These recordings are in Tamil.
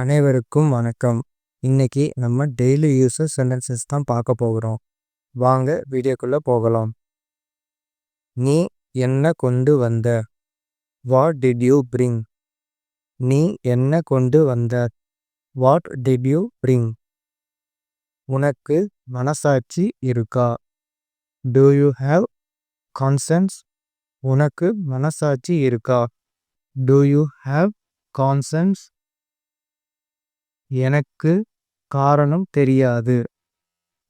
அனைவருக்கும் வணக்கம். இன்னைக்கு நம்ம டெய்லி யூஸஸ் சென்டென்சஸ் தான் பார்க்க போகிறோம். வாங்க வீடியோக்குள்ள போகலாம். நீ என்ன கொண்டு வந்த? வாட் டிட் யூ பிரிங் நீ என்ன கொண்டு வந்த? வாட் டிட் யூ பிரிங் உனக்கு மனசாட்சி இருக்கா? டூ யூ ஹாவ் கான்சன்ஸ் உனக்கு மனசாட்சி இருக்கா? டூ யூ ஹாவ் கான்சன்ஸ் எனக்கு காரணம் தெரியாது.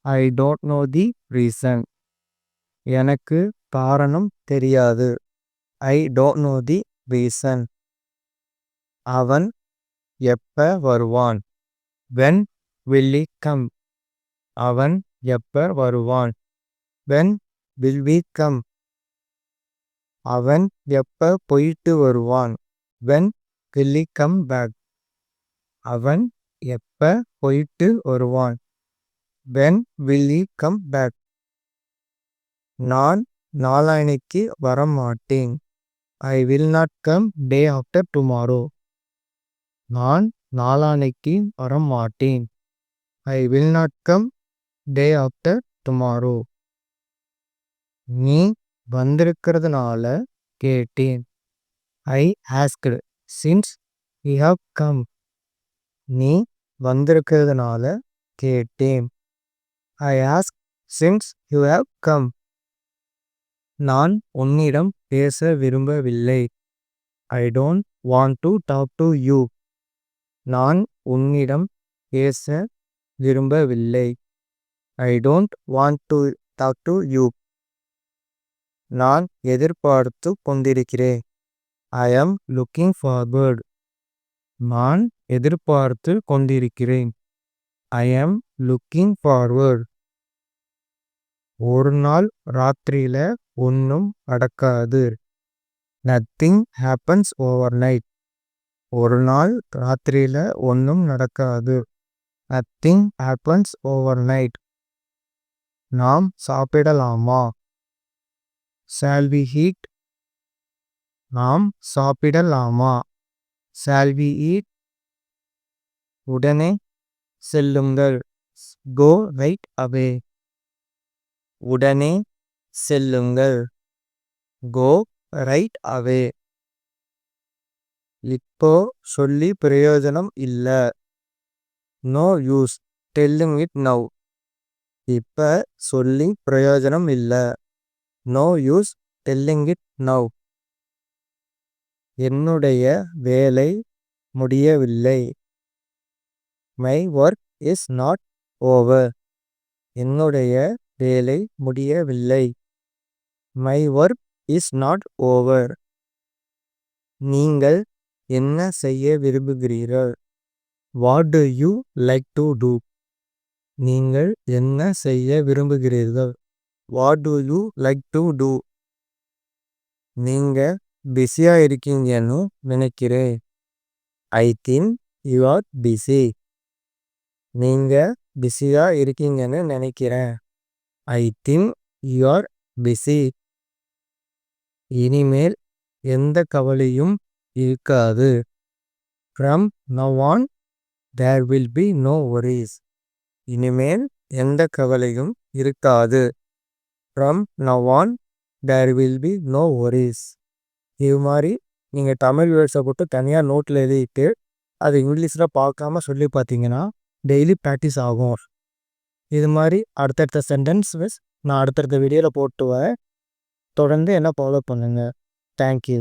I don't know the reason எனக்கு காரணம் தெரியாது. I don't know the reason அவன் எப்ப வருவான்? வென் வில் கம் அவன் எப்ப வருவான்? வென் வில் வி கம் அவன் எப்ப போயிட்டு வருவான்? வென் வில் கம் பேக் அவன் எப்ப போயிட்டு வருவான்? When will he come back நான் நாளானைக்கு வரமாட்டேன். I will not come day after tomorrow நான் நாளானைக்கு வரமாட்டேன். I will not come day after tomorrow நீ வந்திருக்கிறதுனால கேட்டேன். I asked since you have come நீ வந்திருக்கிறதுனால கேட்டேன். I ask since you have come நான் உன்னிடம் பேச விரும்பவில்லை. I don't want to talk to you நான் உன்னிடம் பேச விரும்பவில்லை. I don't want to talk to you நான் எதிர்பார்த்து கொண்டிருக்கிறேன். ஐ ஆம் லுக்கிங் ஃபார்வர்ட் நான் எதிர்பார்த்து கொண்டிருக்கிறேன். ஐ ஆம் லுக்கிங் ஃபார்வர்ட் ஒரு நாள் ராத்திரியில் ஒன்றும் நடக்காது. நத்திங் ஹேப்பன்ஸ் ஓவர் நைட் ஒரு நாள் ராத்திரியில் ஒன்றும் நடக்காது. நத்திங் ஹேப்பன்ஸ் ஓவர் நைட் நாம் சாப்பிடலாமா? சால்வி ஹீட் நாம் சாப்பிடலாமா? சால்வி ஈட் உடனே செல்லுங்கள். கோ ரைட் அவே உடனே செல்லுங்கள். கோ ரைட் அவே இப்போ சொல்லி பிரயோஜனம் இல்லை. No use telling it now இப்போ சொல்லி பிரயோஜனம் இல்லை. No use telling it now என்னுடைய வேலை முடியவில்லை. My work is not over என்னுடைய வேலை முடியவில்லை. My work is not over நீங்கள் என்ன செய்ய விரும்புகிறீர்கள்? What do you like to do நீங்கள் என்ன செய்ய விரும்புகிறீர்கள்? What do you like to do நீங்கள் பிஸியாக இருக்கீங்கன்னு நினைக்கிறேன். I think you are busy நீங்கள் பிஸியாக இருக்கீங்கன்னு நினைக்கிறேன். I think you are busy. இனிமேல் எந்த கவலையும் இருக்காது. From now on there will be no worries இனிமேல் எந்த கவலையும் இருக்காது. From now on there will be no worries இது மாதிரி நீங்கள் தமிழ் வேர்ட்ஸை போட்டு தனியாக நோட்டில் எழுதிட்டு அது இங்கிலீஷில் பார்க்காம சொல்லி பார்த்தீங்கன்னா டெய்லி ப்ராக்டிஸ் ஆகும். இது மாதிரி அடுத்தடுத்த சென்டென்ஸ் நான் அடுத்தடுத்த வீடியோவில் போட்டு வரேன். தொடர்ந்து என்ன ஃபாலோ பண்ணுங்கள் தேங்க்யூ